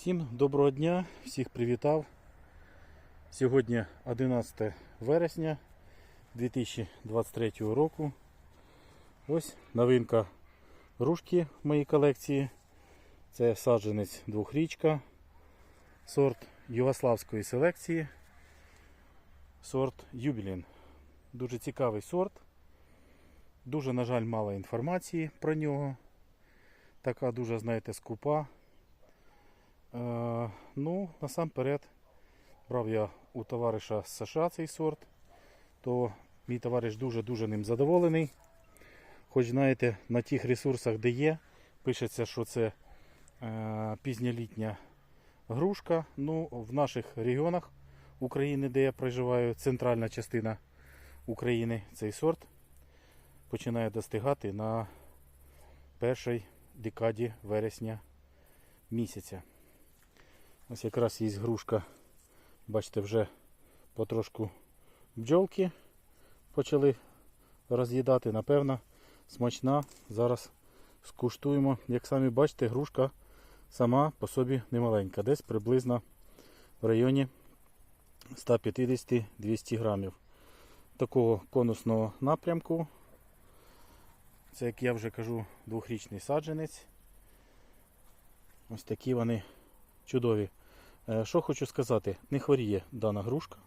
Всім доброго дня, всіх привітав. Сьогодні 11 вересня 2023 року. Ось новинка грушки в моїй колекції. Це саджанець двохрічка, сорт югославської селекції, сорт Юбілін. Дуже цікавий сорт. Дуже, на жаль, мало інформації про нього. Така дуже, знаєте, скупа. Е, ну, насамперед, брав я у товариша з США цей сорт, то мій товариш дуже-дуже ним задоволений. Хоч знаєте, на тих ресурсах, де є, пишеться, що це е, пізньолітня грушка. Ну, в наших регіонах України, де я проживаю, центральна частина України, цей сорт починає достигати на першій декаді вересня місяця. Ось якраз є грушка, бачите, вже потрошку бджолки почали роз'їдати. Напевно, смачна. Зараз скуштуємо. Як самі бачите, грушка сама по собі немаленька, десь приблизно в районі 150-200 грамів. Такого конусного напрямку. Це, як я вже кажу, двохрічний саджанець. Ось такі вони чудові. Е, Що хочу сказати, не хворіє дана грушка.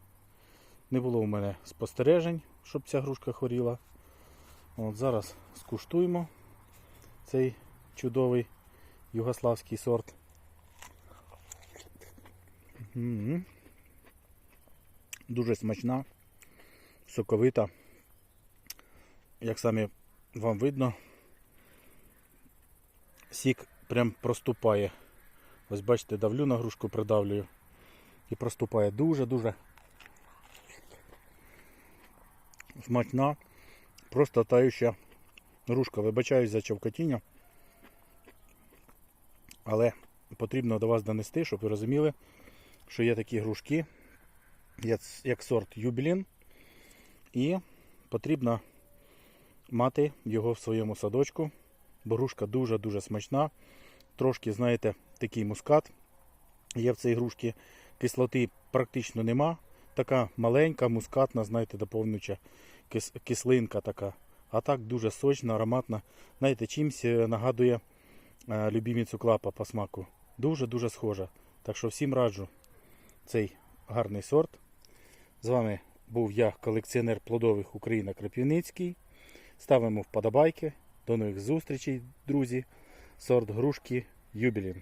Не було у мене спостережень, щоб ця грушка хворіла. От Зараз скуштуємо цей чудовий югославський сорт. Дуже смачна, соковита. Як самі вам видно, сік прям проступає. Ось бачите, давлю на грушку, придавлюю. І проступає дуже-дуже смачна, просто таюча грушка. Вибачаюсь за човкотіння. Але потрібно до вас донести, щоб ви розуміли, що є такі грушки, як- сорт юбілін. І потрібно мати його в своєму садочку. Бо грушка дуже-дуже смачна. Трошки, знаєте, такий мускат. Є в цій грушці кислоти практично нема. Така маленька, мускатна, знаєте, доповнююча кис- кислинка така. А так дуже сочна, ароматна. Знаєте, чимсь е, нагадує е, любіміцю клапа по смаку. Дуже-дуже схожа. Так що всім раджу цей гарний сорт. З вами був я, колекціонер плодових Україна Крапівницький. Ставимо вподобайки. До нових зустрічей, друзі. Сорт грушки Юбілін.